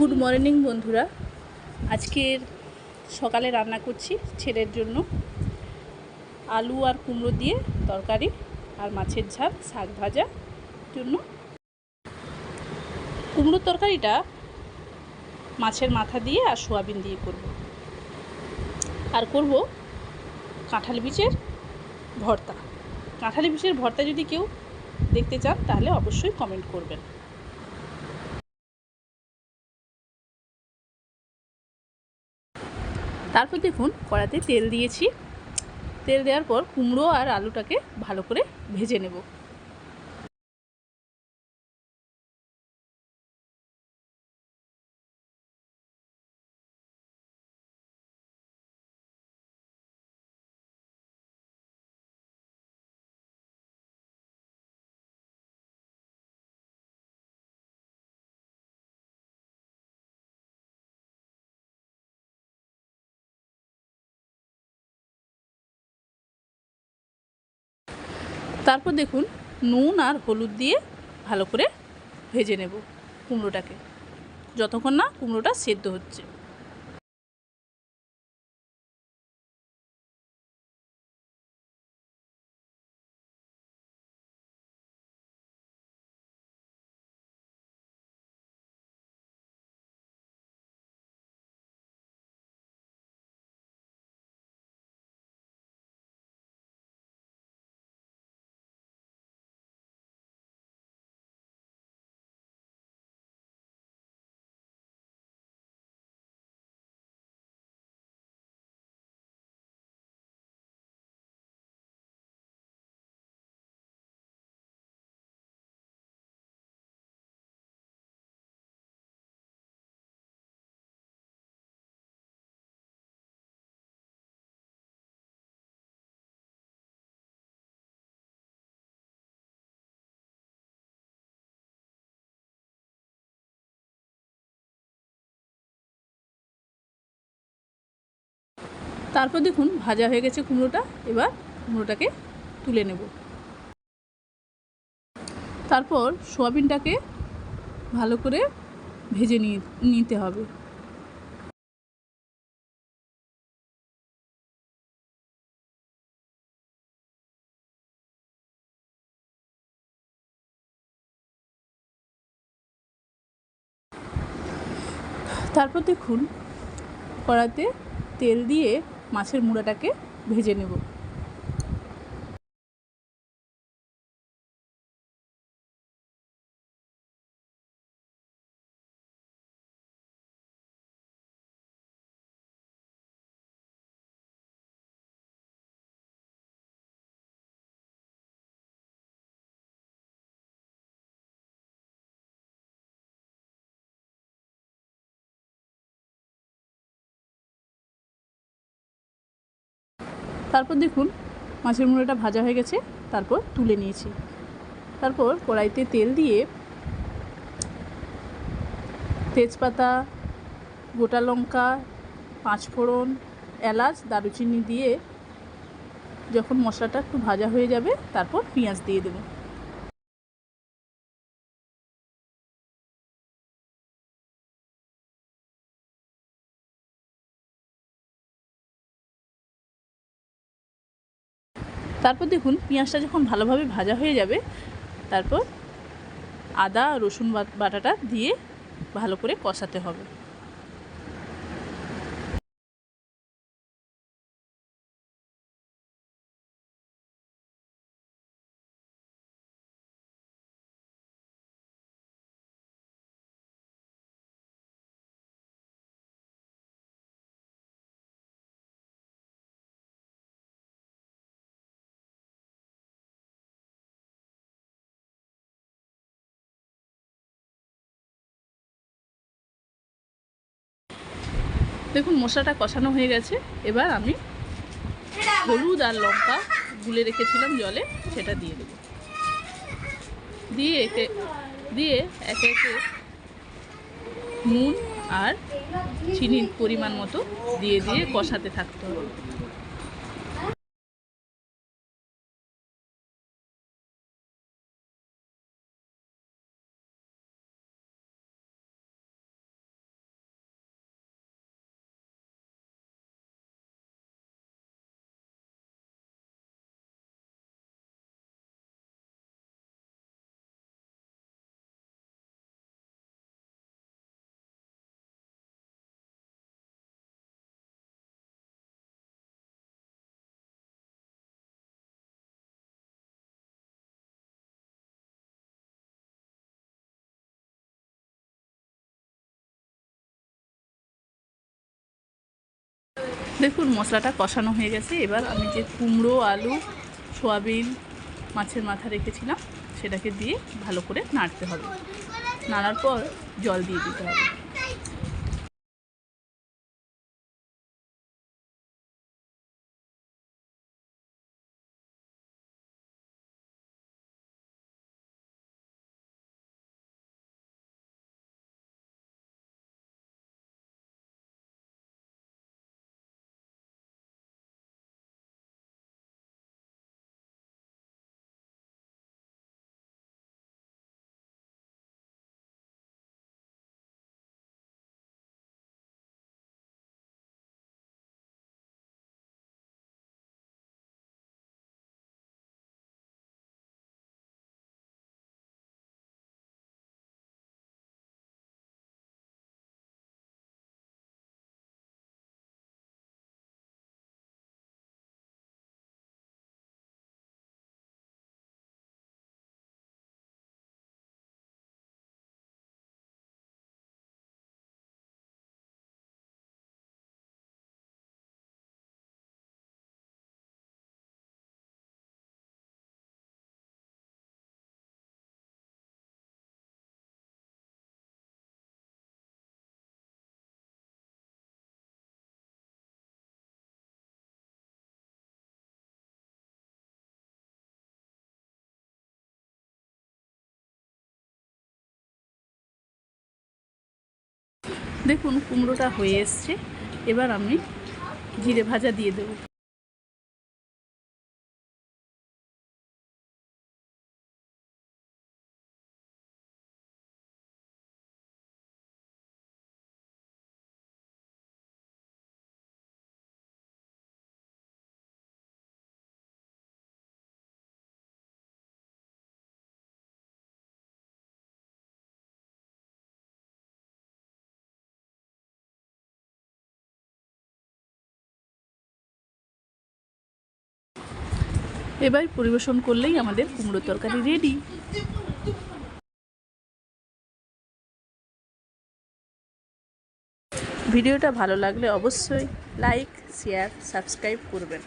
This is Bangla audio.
গুড মর্নিং বন্ধুরা। আজকের সকালে রান্না করছি ছেলের জন্য আলু আর কুমড়ো দিয়ে তরকারি আর মাছের ঝাল, শাক ভাজা জন্য। কুমড়োর তরকারিটা মাছের মাথা দিয়ে আর সোয়াবিন দিয়ে করব। আর করব কাঁঠাল বীজের ভর্তা। কাঁঠালি বীজের ভর্তা যদি কেউ দেখতে চান, তাহলে অবশ্যই কমেন্ট করবেন। তারপর দেখুন কড়াতে তেল দিয়েছি। তেল দেওয়ার পর কুমড়ো আর আলুটাকে ভালো করে ভেজে নেব। তারপর দেখুন, নুন আর হলুদ দিয়ে ভালো করে ভেজে নেব কুমড়োটাকে। যতক্ষণ না কুমড়োটা সেদ্ধ হচ্ছে। তারপর দেখুন ভাজা হয়ে গেছে কুমড়োটা, এবার কুমড়োটাকে তুলে নেব। তারপর সোয়াবিনটাকে ভালো করে ভেজে নিয়ে, নিতে হবে। তারপর দেখুন কড়াতে তেল দিয়ে মাছের মুড়াটাকে ভেজে নেব। তারপর দেখুন, মাছের মুড়োটা ভাজা হয়ে গেছে, তারপর তুলে নিয়েছি। তারপর কড়াইতে তেল দিয়ে তেজপাতা, গোটা লঙ্কা, পাঁচফোড়ন, এলাচ, দারুচিনি দিয়ে যখন মশলাটা একটু ভাজা হয়ে যাবে, তারপর পেঁয়াজ দিয়ে দেবো। তারপর দেখুন পেঁয়াজটা যখন ভালোভাবে ভাজা হয়ে যাবে, তারপর আদা রসুন বাটাটা দিয়ে ভালো করে কষাতে হবে। দেখুন, মশলাটা কষানো হয়ে গেছে। এবার আমি হলুদ আর লঙ্কা গুলে রেখেছিলাম জলে, সেটা দিয়ে দেবো। দিয়ে একে দিয়ে একে একে নুন আর চিনির পরিমাণ মতো দিয়ে দিয়ে কষাতে থাকতে হবে। দেখুন, মশলাটা কষানো হয়ে গেছে। এবার আমি যে কুমড়ো, আলু, সোয়াবিন, মাছের মাথা রেখেছিলাম, সেটাকে দিয়ে ভালো করে নাড়তে হবে। নাড়ার পর জল দিয়ে দিতে হবে। দেখুন কুমড়োটা হয়ে এসছে। এবার আমি জিরে ভাজা দিয়ে দেবো। এবার পরিবেশন করলেই আমাদের কুমড়ো তরকারি রেডি ভিডিওটা ভালো লাগলে অবশ্যই লাইক শেয়ার সাবস্ক্রাইব করবেন।